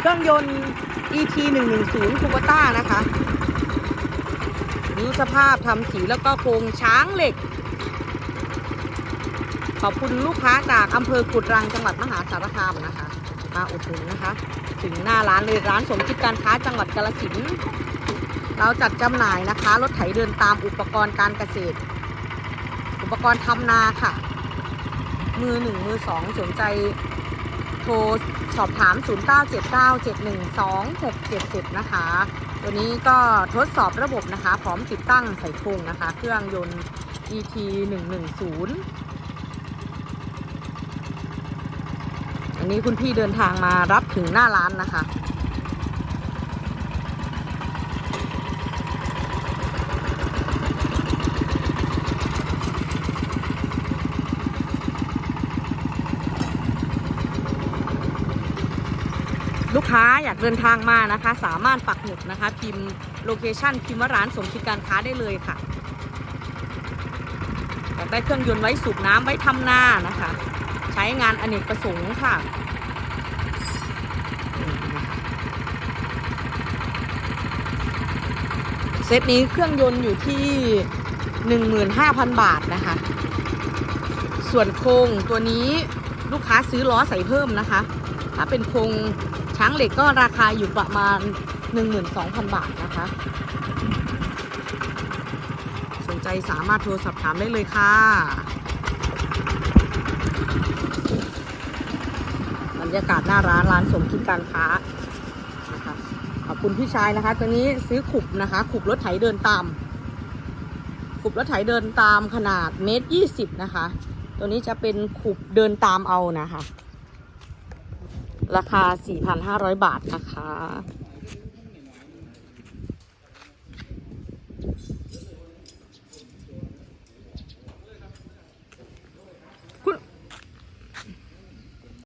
เครื่องยนต์ ET 110คูปต้านะคะ นี่สภาพทำสีแล้วก็โครงช้างเหล็ก ขอบคุณลูกค้าจากอำเภอกุดรังจังหวัดมหาสารคามนะคะ มาอุดหนุนนะคะ ถึงหน้าร้านเลยร้านสมคิดการค้าจังหวัดกาฬสินธุ์เราจัดจำหน่ายนะคะ รถไถเดินตามอุปกรณ์การเกษตร อุปกรณ์ทำนาค่ะ มือหนึ่งมือสองสนใจ รสอบถาม 0979712677 นะคะ ตัวนี้ก็ทดสอบระบบนะคะ พร้อมติดตั้งใส่ทงนะคะ เครื่องยนต์ ET 110อันนี้คุณพี่เดินทางมารับถึงหน้าร้านนะคะ ลูกค้าอยากเดินทางมานะคะ สามารถปักหมุดนะคะ พิมพ์โลเคชันพิมพ์ว่าร้านสมคิดการค้าได้เลยค่ะอยากได้เครื่องยนต์ไว้สูบน้ำไว้ทำนานะคะ ใช้งานอเนกประสงค์ค่ะนี่นะคะเซตนี้เครื่องยนต์อยู่ที่ 15,000 บาทนะคะ ส่วนโครงตัวนี้ ลูกค้าซื้อล้อใส่เพิ่มนะคะ ถ้าเป็นโครงช้างเหล็กก็ราคาอยู่ประมาณ 12,000 บาทนะคะ สนใจสามารถโทรสอบถามได้เลยค่ะ บรรยากาศหน้าร้านร้านสมคิดการค้านะคะขอบคุณพี่ชายนะคะ ตัวนี้ซื้อขุบนะคะ ขุบรถไถเดินตาม ขุบรถไถเดินตามขนาดเมตรยี่สิบนะคะ ตัวนี้จะเป็นขุบเดินตามเอานะคะ ราคา 4,500 บาทนะคะ